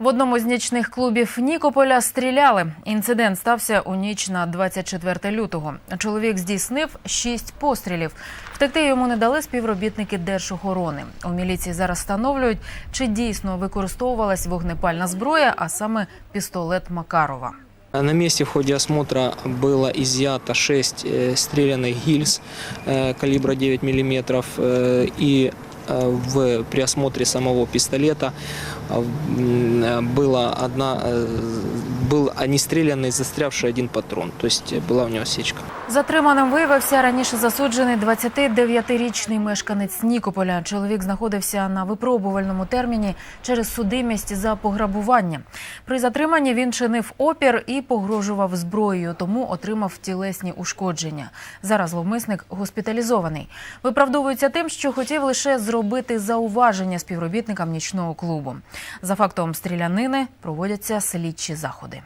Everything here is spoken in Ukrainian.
В одному з нічних клубів Нікополя стріляли. Інцидент стався у ніч на 24 лютого. Чоловік здійснив шість пострілів. Втекти йому не дали співробітники держохорони. У міліції зараз встановлюють, чи дійсно використовувалась вогнепальна зброя, а саме пістолет Макарова. На месте в ходе осмотра было изъято 6 э, стрелянных гильз э, калибра 9 мм и э, в, при осмотре самого пистолета э, м, э, была одна, э, был нестрелянный застрявший один патрон, то есть э, была у него сечка. Затриманим виявився раніше засуджений 29-річний мешканець Нікополя. Чоловік знаходився на випробувальному терміні через судимість за пограбування. При затриманні він чинив опір і погрожував зброєю, тому отримав тілесні ушкодження. Зараз зловмисник госпіталізований. Виправдовується тим, що хотів лише зробити зауваження співробітникам нічного клубу. За фактом стрілянини проводяться слідчі заходи.